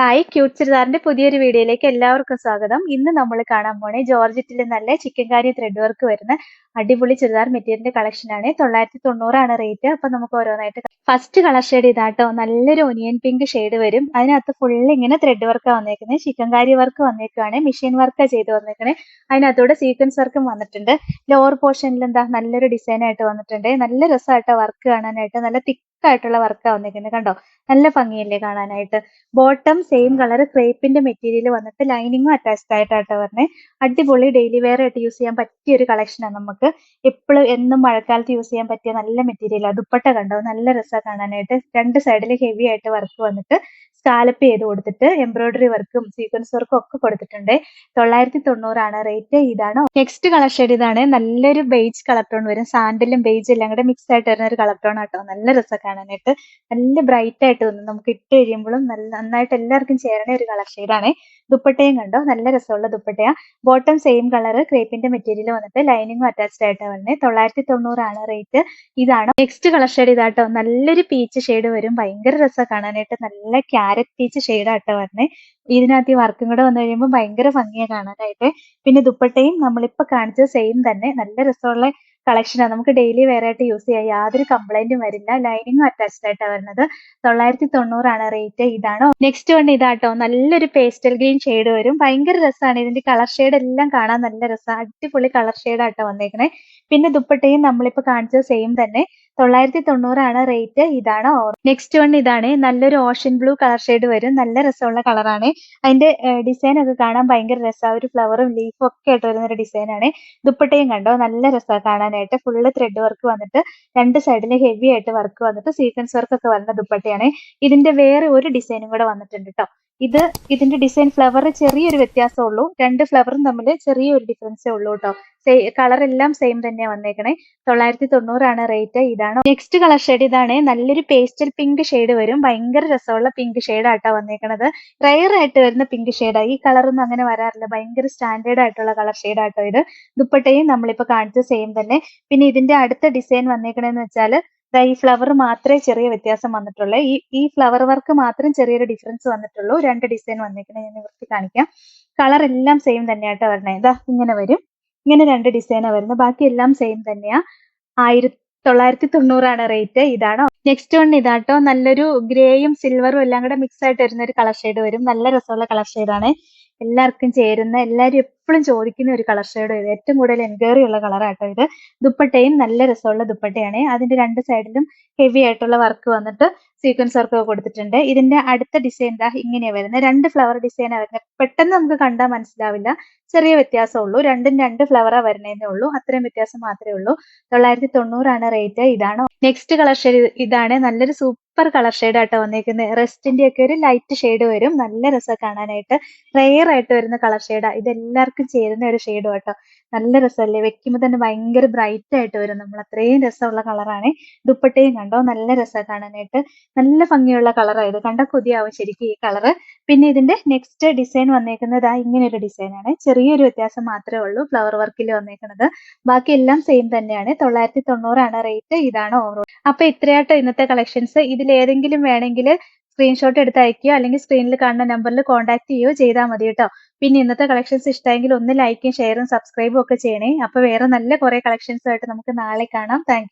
Hi cute ചുരിദാറിന്റെ പുതിയൊരു വീഡിയോയിലേക്ക് എല്ലാവർക്കും സ്വാഗതം. ഇന്ന് നമ്മൾ കാണാൻ പോണേ ജോർജറ്റിലെ നല്ല ചിക്കൻ കാരി ത്രെഡ് വർക്ക് വരുന്ന അടിപൊളി ചുരിദാർ മെറ്റീരിയലിന്റെ കളക്ഷൻ ആണ്. തൊള്ളായിരത്തി തൊണ്ണൂറാണ് റേറ്റ് അപ്പൊ നമുക്ക് ഓരോന്നായിട്ട് ഫസ്റ്റ് കളർ ഷെയ്ഡ് ഇതാട്ടോ. നല്ലൊരു ഒനിയൻ പിങ്ക് ഷെയ്ഡ് വരും. അതിനകത്ത് ഫുൾ ഇങ്ങനെ ത്രെഡ് വർക്കാണ് വന്നേക്കുന്നത് ചിക്കൻ കാരി വർക്ക് വന്നേക്കാണ് മെഷീൻ വർക്ക് ചെയ്ത് വന്നേക്കണേ അതിനകത്തൂടെ സീക്വൻസ് വർക്കും വന്നിട്ടുണ്ട്. ലോവർ പോർഷനിൽ എന്താ നല്ലൊരു ഡിസൈൻ ആയിട്ട് വന്നിട്ടുണ്ട്. നല്ല രസമായിട്ട് വർക്ക് കാണാനായിട്ട്. നല്ല തിക്ക് ആയിട്ടുള്ള വർക്കാണ് വന്നിരിക്കുന്നത്. കണ്ടോ? നല്ല ഭംഗിയല്ലേ കാണാനായിട്ട്? ബോട്ടം സെയിം കളർ ക്രേപ്പിന്റെ മെറ്റീരിയൽ വന്നിട്ട് ലൈനിങ്ങും അറ്റാച്ച്ഡ് ആയിട്ടാട്ടോ പറഞ്ഞത് അടിപൊളി ഡെയിലി വെയർ ആയിട്ട് യൂസ് ചെയ്യാൻ പറ്റിയ ഒരു കളക്ഷനാണ് നമുക്ക്. എപ്പോഴും എന്നും മഴക്കാലത്ത് യൂസ് ചെയ്യാൻ പറ്റിയ നല്ല മെറ്റീരിയൽ ദുപ്പട്ട കണ്ടോ? നല്ല രസമാണ് കാണാനായിട്ട്. രണ്ട് സൈഡിൽ ഹെവി ആയിട്ട് വർക്ക് വന്നിട്ട് സ്കാലപ്പ് ചെയ്ത് കൊടുത്തിട്ട് എംബ്രോയിഡറി വർക്കും സീക്വൻസ് വർക്കും ഒക്കെ കൊടുത്തിട്ടുണ്ട്. തൊള്ളായിരത്തി തൊണ്ണൂറാണ് റേറ്റ് ഇതാണ് നെക്സ്റ്റ് കളർ ഇതാണ്. നല്ലൊരു ബേജ് കളർ ടോൺ വരും. സാൻഡലും ബേജ് എല്ലാം കൂടെ മിക്സ് ആയിട്ട് വരുന്ന ഒരു കളർ ടോൺ ആട്ടോ. നല്ല രസം കാണാനായിട്ട് നല്ല ബ്രൈറ്റ് ആയിട്ട് തോന്നും നമുക്ക് ഇട്ട് കഴിയുമ്പോഴും നല്ല നന്നായിട്ട് എല്ലാവർക്കും ചേരണ ഒരു കളർ ഷെയ്ഡാണ് ദുപ്പട്ടയും കണ്ടോ? നല്ല രസമുള്ള ദുപ്പട്ടയാ. ബോട്ടം സെയിം കളർ ക്രേപ്പിന്റെ മെറ്റീരിയൽ വന്നിട്ട് ലൈനിങ്ങും അറ്റാച്ച്ഡ് ആയിട്ടാണ് വരുന്നത് തൊള്ളായിരത്തി തൊണ്ണൂറാണ് റേറ്റ് ഇതാണ്. നെക്സ്റ്റ് കളർ ഷെയ്ഡ് ഇതാട്ടോ. നല്ലൊരു പീച്ച് ഷെയ്ഡ് വരും. ഭയങ്കര രസം കാണാനായിട്ട്. നല്ല ക്യാരറ്റ് പീച്ച് ഷെയ്ഡാട്ടോ വരുന്നത് ഇതിനകത്ത് ഈ വർക്കും കൂടെ വന്നു കഴിയുമ്പോൾ ഭയങ്കര ഭംഗിയാണ് കാണാനായിട്ട്. പിന്നെ ദുപ്പട്ടയും നമ്മളിപ്പോ കാണിച്ചത് സെയിം തന്നെ. നല്ല രസമുള്ള കളക്ഷനാണ് നമുക്ക് ഡെയിലി വെയർ ആയിട്ട് യൂസ് ചെയ്യാം. യാതൊരു കംപ്ലൈന്റും വരില്ല. ലൈനിങ്ങും അറ്റാച്ച്ഡ് ആയിട്ടാണ് വരുന്നത്. തൊള്ളായിരത്തി തൊണ്ണൂറാണ് റേറ്റ് ഇതാണ്. നെക്സ്റ്റ് വൺ ഇതാട്ടോ. നല്ലൊരു പേസ്റ്റൽ ഗ്രീൻ ഷെയ്ഡ് വരും. ഭയങ്കര രസമാണ് ഇതിന്റെ കളർ ഷെയ്ഡ് എല്ലാം കാണാൻ നല്ല രസമാണ് അടിപൊളി കളർ ഷെയ്ഡ് ആട്ടോ വന്നേക്കണേ. പിന്നെ ദുപ്പട്ടയും നമ്മളിപ്പോ കാണിച്ചത് സെയിം തന്നെ. തൊള്ളായിരത്തി തൊണ്ണൂറാണ് റേറ്റ് ഇതാണ് നെക്സ്റ്റ് വൺ ഇതാണ്. നല്ലൊരു ഓഷൻ ബ്ലൂ കളർ ഷെയ്ഡ് വരും. നല്ല രസമുള്ള കളറാണ് അതിന്റെ ഡിസൈൻ ഒക്കെ കാണാൻ ഭയങ്കര രസമാണ് ഒരു ഫ്ലവറും ലീഫും ഒക്കെ ആയിട്ട് വരുന്ന ഒരു ഡിസൈൻ ആണ്. ദുപ്പട്ടയും കണ്ടോ? നല്ല രസമാണ് കാണാനായിട്ട്. ഫുള്ള് ത്രെഡ് വർക്ക് വന്നിട്ട് രണ്ട് സൈഡിൽ ഹെവി ആയിട്ട് വർക്ക് വന്നിട്ട് സീക്വൻസ് വർക്ക് ഒക്കെ വരുന്ന ദുപ്പട്ടയാണ്. ഇതിന്റെ വേറെ ഒരു ഡിസൈനും കൂടെ വന്നിട്ടുണ്ട് കേട്ടോ ഇത് ഇതിന്റെ ഡിസൈൻ ഫ്ലവർ ചെറിയൊരു വ്യത്യാസമേ ഉള്ളൂ രണ്ട് ഫ്ലവറും തമ്മിൽ ചെറിയൊരു ഡിഫറൻസേ ഉള്ളൂ കേട്ടോ കളർ എല്ലാം സെയിം തന്നെയാണ് വന്നേക്കണേ. തൊള്ളായിരത്തി തൊണ്ണൂറാണ് റേറ്റ് ഇതാണ് നെക്സ്റ്റ് കളർ ഷെയ്ഡ് ഇതാണ്. നല്ലൊരു പേസ്റ്റൽ പിങ്ക് ഷെയ്ഡ് വരും. ഭയങ്കര രസമുള്ള പിങ്ക് ഷെയ്ഡ് ആട്ടോ വന്നേക്കണത്. റയർ ആയിട്ട് വരുന്ന പിങ്ക് ഷെയ്ഡാ ഈ കളറൊന്നും അങ്ങനെ വരാറില്ല. ഭയങ്കര സ്റ്റാൻഡേർഡ് ആയിട്ടുള്ള കളർ ഷെയ്ഡ് ആട്ടോ ഇത്. ദുപ്പട്ടയും നമ്മളിപ്പോ കാണിച്ച സെയിം തന്നെ. പിന്നെ ഇതിന്റെ അടുത്ത ഡിസൈൻ വന്നേക്കണെന്ന് വെച്ചാൽ ഈ ഫ്ലവർ മാത്രമേ ചെറിയ വ്യത്യാസം വന്നിട്ടുള്ളൂ. ഈ ഈ ഫ്ലവർ വർക്ക് മാത്രം ചെറിയൊരു ഡിഫറൻസ് വന്നിട്ടുള്ളൂ. രണ്ട് ഡിസൈൻ വന്നിരിക്കുന്നത് ഞാൻ നിവർത്തി കാണിക്കാം. കളർ എല്ലാം സെയിം തന്നെയാട്ടോ വരണേ. ഇതാ ഇങ്ങനെ വരും. ഇങ്ങനെ രണ്ട് ഡിസൈനാണ് വരുന്നത്. ബാക്കി എല്ലാം സെയിം തന്നെയാ. ആയിരത്തി തൊള്ളായിരത്തി തൊണ്ണൂറാണ് റേറ്റ് ഇതാണോ. നെക്സ്റ്റ് വൺ ഇതാട്ടോ. നല്ലൊരു ഗ്രേയും സിൽവറും എല്ലാം കൂടെ മിക്സ് ആയിട്ട് വരുന്ന ഒരു കളർ ഷെയ്ഡ് വരും. നല്ല രസമുള്ള കളർ ഷെയ്ഡാണ് എല്ലാവർക്കും ചേരുന്ന എല്ലാവരും എപ്പോഴും ചോദിക്കുന്ന ഒരു കളർ ഷെയ്ഡ് ഇത് ഏറ്റവും കൂടുതൽ എൻക്വയറി ഉള്ള കളറാട്ടോ ഇത്. ദുപ്പട്ടയും നല്ല രസമുള്ള ദുപ്പട്ടയാണ്. അതിന്റെ രണ്ട് സൈഡിലും ഹെവി ആയിട്ടുള്ള വർക്ക് വന്നിട്ട് സീക്വൻസ് വർക്ക് കൊടുത്തിട്ടുണ്ട്. ഇതിന്റെ അടുത്ത ഡിസൈൻ ദാ ഇങ്ങനെയാ വരുന്നത്. രണ്ട് ഫ്ലവർ ഡിസൈൻ വരുന്നത്. പെട്ടെന്ന് നമുക്ക് കണ്ടാൽ മനസ്സിലാവില്ല. ചെറിയ വ്യത്യാസമുള്ളൂ രണ്ടും രണ്ട് ഫ്ലവറാ വരുന്നതേ ഉള്ളൂ. അത്രയും വ്യത്യാസം മാത്രമേ ഉള്ളൂ. തൊള്ളായിരത്തി തൊണ്ണൂറാണ് റേറ്റ് ഇതാണോ. നെക്സ്റ്റ് കളർ ഷെയ്ഡ് ഇതാണ്. നല്ലൊരു സൂപ്പർ കളർ ഷെയ്ഡ് ആട്ടോ വന്നേക്കുന്നത് റെസ്റ്റിന്റെ ഒക്കെ ഒരു ലൈറ്റ് ഷെയ്ഡ് വരും. നല്ല രസം കാണാനായിട്ട്. റെയർ ആയിട്ട് വരുന്ന കളർ ഷെയ്ഡാ ഇത് എല്ലാവർക്കും ചേരുന്ന ഒരു ഷെയ്ഡും കേട്ടോ നല്ല രസമല്ലേ? വെക്കുമ്പോൾ തന്നെ ഭയങ്കര ബ്രൈറ്റ് ആയിട്ട് വരും. നമ്മൾ അത്രയും രസമുള്ള കളറാണ് ദുപ്പട്ടയും കണ്ടോ? നല്ല രസമാണ് കാണാനായിട്ട്. നല്ല ഭംഗിയുള്ള കളറാണ് ഇത്. കണ്ട കൊതിയാവും ശരിക്കും ഈ കളറ് പിന്നെ ഇതിന്റെ നെക്സ്റ്റ് ഡിസൈൻ വന്നേക്കുന്നത് ആ ഇങ്ങനെ ഒരു ഡിസൈനാണ് ചെറിയൊരു വ്യത്യാസം മാത്രമേ ഉള്ളൂ. ഫ്ലവർ വർക്കിൽ വന്നേക്കുന്നത് ബാക്കി എല്ലാം സെയിം തന്നെയാണ്. തൊള്ളായിരത്തി തൊണ്ണൂറാണ് റേറ്റ് ഇതാണ് ഓവറോൾ അപ്പൊ ഇത്രയാട്ടോ ഇന്നത്തെ കളക്ഷൻസ് ഇതിൽ ഏതെങ്കിലും വേണമെങ്കിൽ സ്ക്രീൻഷോട്ട് എടുത്ത് അയക്കുകയോ അല്ലെങ്കിൽ സ്ക്രീനിൽ കാണുന്ന നമ്പറിൽ കോൺടാക്ട് ചെയ്യുകയോ ചെയ്താൽ മതി കേട്ടോ. പിന്നെ ഇന്നത്തെ കളക്ഷൻസ് ഇഷ്ടമെങ്കിൽ ഒന്ന് ലൈക്കും ഷെയറും സബ്സ്ക്രൈബും ഒക്കെ ചെയ്യണേ. അപ്പൊ വേറെ നല്ല കുറെ കളക്ഷൻസ് ആയിട്ട് നമുക്ക് നാളെ കാണാം. താങ്ക്